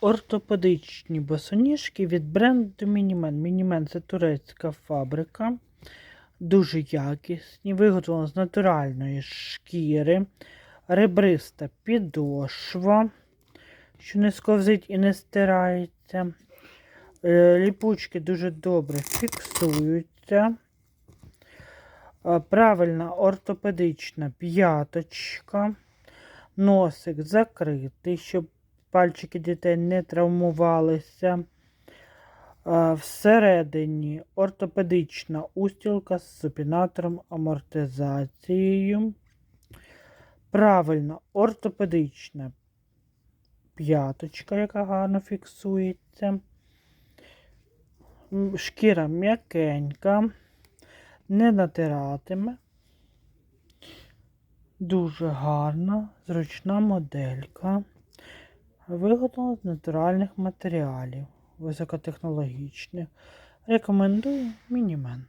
ортопедичні босоніжки від бренду Мінімен. Мінімен це турецька фабрика. Дуже якісні, виготовлені з натуральної шкіри, ребриста підошва, що не сковзить і не стирається. Е, Ліпучки дуже добре фіксуються. Е, Правильна ортопедична п'яточка. Носик закритий, щоб пальчики дітей не травмувалися. Всередині ортопедична устілка з супінатором амортизацією. Правильно, ортопедична п'яточка, яка гарно фіксується. Шкіра м'якенька, не натиратиме. Дуже гарна, зручна моделька. Виготовлена з натуральних матеріалів, високотехнологічних. Рекомендую мінімен.